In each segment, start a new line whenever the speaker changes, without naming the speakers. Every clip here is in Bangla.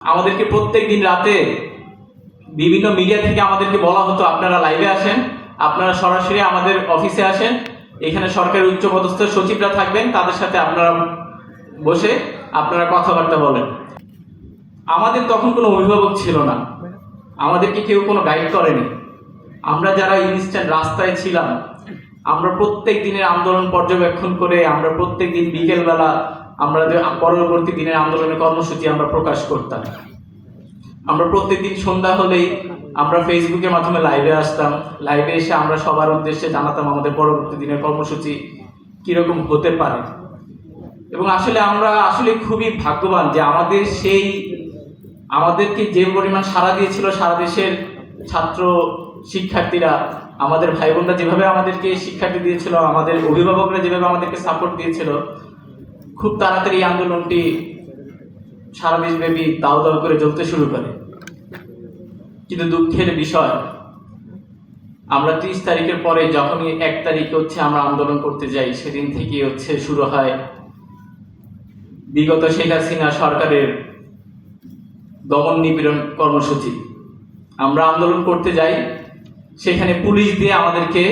আমাদেরকে প্রত্যেক দিন রাতে বিভিন্ন মিডিয়া থেকে আমাদেরকে বলা হতো, আপনারা লাইভে আসেন, আপনারা সরাসরি আমাদের অফিসে আসেন, এখানে সরকারের উচ্চপদস্থ সচিবরা থাকবেন, তাদের সাথে আপনারা বসে আপনারা কথাবার্তা বলেন। আমাদের তখন কোনো অভিভাবক ছিল না। আমাদেরকে কেউ কোনো গাইড করেনি। আমরা যারা ইনস্ট্যান্ট রাস্তায় ছিলাম, আমরা প্রত্যেক দিনের আন্দোলন পর্যবেক্ষণ করে, আমরা প্রত্যেক দিন বিকেলবেলা আমরা পরবর্তী দিনের আন্দোলনের কর্মসূচি আমরা প্রকাশ করতাম। আমরা প্রত্যেকদিন সন্ধ্যা হলেই আমরা ফেসবুকের মাধ্যমে লাইভে আসতাম। লাইভে এসে আমরা সবার উদ্দেশ্যে জানাতাম আমাদের পরবর্তী দিনের কর্মসূচি কীরকম হতে পারে। এবং আসলে আমরা আসলে খুবই ভাগ্যবান যে আমাদের সেই আমাদেরকে যে পরিমাণ সাড়া দিয়েছিল সারা দেশের ছাত্র শিক্ষার্থীরা, আমাদের ভাই বোনরা যেভাবে আমাদেরকে শিক্ষার্থী দিয়েছিল, আমাদের অভিভাবকরা যেভাবে আমাদেরকে সাপোর্ট দিয়েছিল খুব তাড়াতাড়ি আন্দোলনটি সারা দেশব্যাপী দাও দাও করে জ্বলতে শুরু করে। কিন্তু দুঃখের বিষয়, আমরা ত্রিশ তারিখের পরে যখনই এক তারিখ হচ্ছে আমরা আন্দোলন করতে যাই, সেদিন থেকে হচ্ছে শুরু হয় বিগত শেখ হাসিনা সরকারের দমন নিপীড়ন কর্মসূচি। আমরা আন্দোলন করতে যাই, সেখানে পুলিশ দিয়ে আমাদেরকে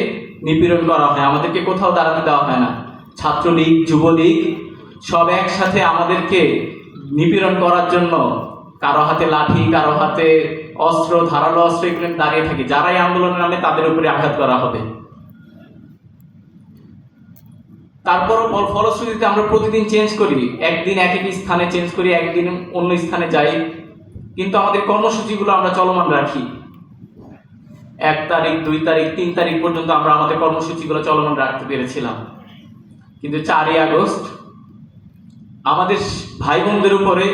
নিপীড়ন করা হয়। আমাদেরকে কোথাও দাঁড়াতে দেওয়া হয় না। ছাত্রলীগ, যুবলীগ সব একসাথে আমাদেরকে নিপীড়ন করার জন্য কারও হাতে লাঠি, কারও হাতে অস্ত্র, ধারালো অস্ত্র এগুলো দাঁড়িয়ে থাকে। যারাই আন্দোলনের নামে তাদের উপরে আঘাত করা হবে। তারপরও ফল- ফলশ্রুতিতে আমরা প্রতিদিন চেঞ্জ করি। একদিন এক এক স্থানে চেঞ্জ করি, একদিন অন্য স্থানে যাই। কিন্তু আমাদের কর্মসূচিগুলো আমরা চলমান রাখি। এক তারিখ, দুই তারিখ, তিন তারিখ পর্যন্ত আমরা আমাদের কর্মসূচিগুলো চলমান রাখতে পেরেছিলাম। কিন্তু চারই আগস্ট আমাদের ভাই বোনদের উপরে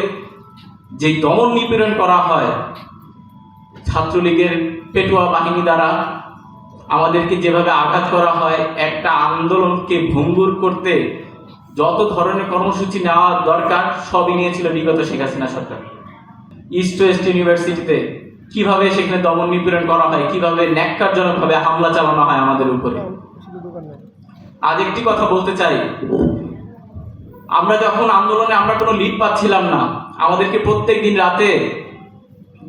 যে দমন নিপীড়ন করা হয়, ছাত্রলীগের পেটুয়া বাহিনী দ্বারা আমাদেরকে যেভাবে আঘাত করা হয়, একটা আন্দোলনকে ভঙ্গুর করতে যত ধরনের কর্মসূচি নেওয়া দরকার সবই নিয়েছিল বিগত শেখ হাসিনা সরকার। ইস্ট ওয়েস্ট ইউনিভার্সিটিতে কীভাবে সেখানে দমন নিপীড়ন করা হয়, কীভাবে ন্যাক্কারজনকভাবে হামলা চালানো হয় আমাদের উপরে। আজ একটি কথা বলতে চাই আমরা যখন আন্দোলনে আমরা কোনো লিড পাচ্ছিলাম না, আমাদেরকে প্রত্যেক দিন রাতে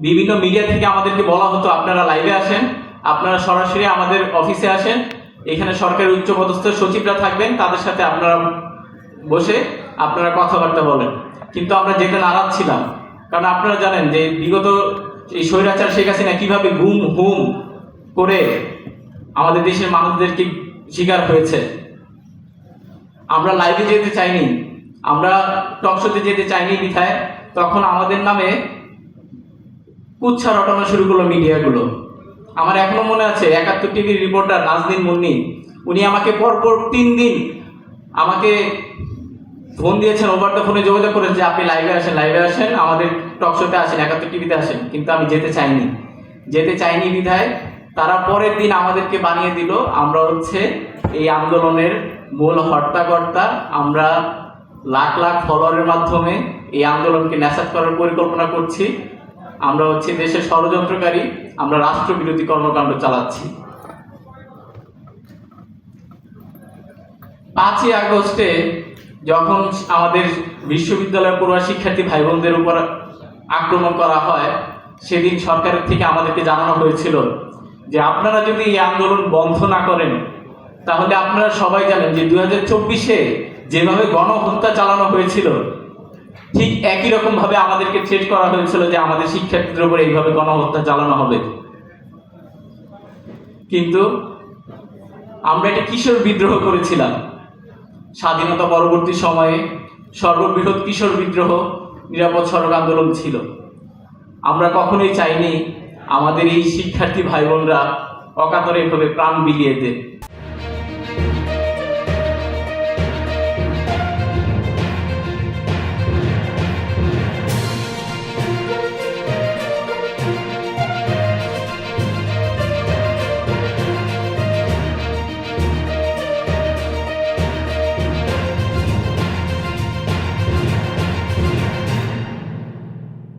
বিভিন্ন মিডিয়া থেকে আমাদেরকে বলা হতো, আপনারা লাইভে আসেন, আপনারা সরাসরি আমাদের অফিসে আসেন, এখানে সরকারের উচ্চপদস্থ সচিবরা থাকবেন, তাদের সাথে আপনারা বসে আপনারা কথাবার্তা বলেন। কিন্তু আমরা যেতে নারাজ ছিলাম, কারণ আপনারা জানেন যে বিগত এই স্বৈরাচার শেখ হাসিনা কীভাবে গুম, হুম করে আমাদের দেশের মানুষদেরকে শিকার হয়েছে, আমরা লাইভে যেতে চাইনি। আমরা টকশোতে যেতে চাইনি বিধায়, তখন আমাদের নামে কুচ্ছা রটানো শুরু করল মিডিয়াগুলো। আমার এখনও মনে আছে, একাত্তর টিভির রিপোর্টার নাজদিন মুন্নি, উনি আমাকে পরপর তিন দিন আমাকে ফোন দিয়েছেন ওভার দ্য ফোনে যোগাযোগ করেন যে আপনি লাইভে আসেন লাইভে আসেন, আমাদের টকশোতে আসেন, একাত্তর টিভিতে আসেন, কিন্তু আমি যেতে চাইনি। যেতে চাইনি বিধায়, তারা পরের দিন আমাদেরকে বানিয়ে দিল, আমরা হচ্ছে এই আন্দোলনের মূল হর্তাকর্তা, আমরা লাখ লাখ ফলোয়ারের মাধ্যমে এই আন্দোলনকে ন্যাসাত করার পরিকল্পনা করছি। আমরা হচ্ছে দেশের ষড়যন্ত্রকারী, আমরা রাষ্ট্রবিরোধী কর্মকাণ্ড চালাচ্ছি। পাঁচই আগস্টে যখন আমাদের বিশ্ববিদ্যালয়ের পড়ুয়া শিক্ষার্থী ভাই বোনদের উপর আক্রমণ করা হয়, সেদিন সরকারের থেকে আমাদেরকে জানানো হয়েছিল যে আপনারা যদি এই আন্দোলন বন্ধ না করেন, তাহলে আপনারা সবাই জানেন যে দু হাজার চব্বিশে যেভাবে গণহত্যা চালানো হয়েছিল, ঠিক একই রকম ভাবে আমাদেরকে থ্রেট করা হয়েছিল যে আমাদের শিক্ষার্থীদের উপর এইভাবে গণহত্যা চালানো হবে। কিন্তু আমরা এটা কিশোর বিদ্রোহ করেছিলাম। স্বাধীনতা পরবর্তী সময়ে সর্ববৃহৎ কিশোর বিদ্রোহ, নিরাপদ সড়ক আন্দোলন ছিল। আমরা কখনোই চাইনি আমাদের এই শিক্ষার্থী ভাই বোনরা অকাতরে এভাবে প্রাণ বিলিয়ে দেয়।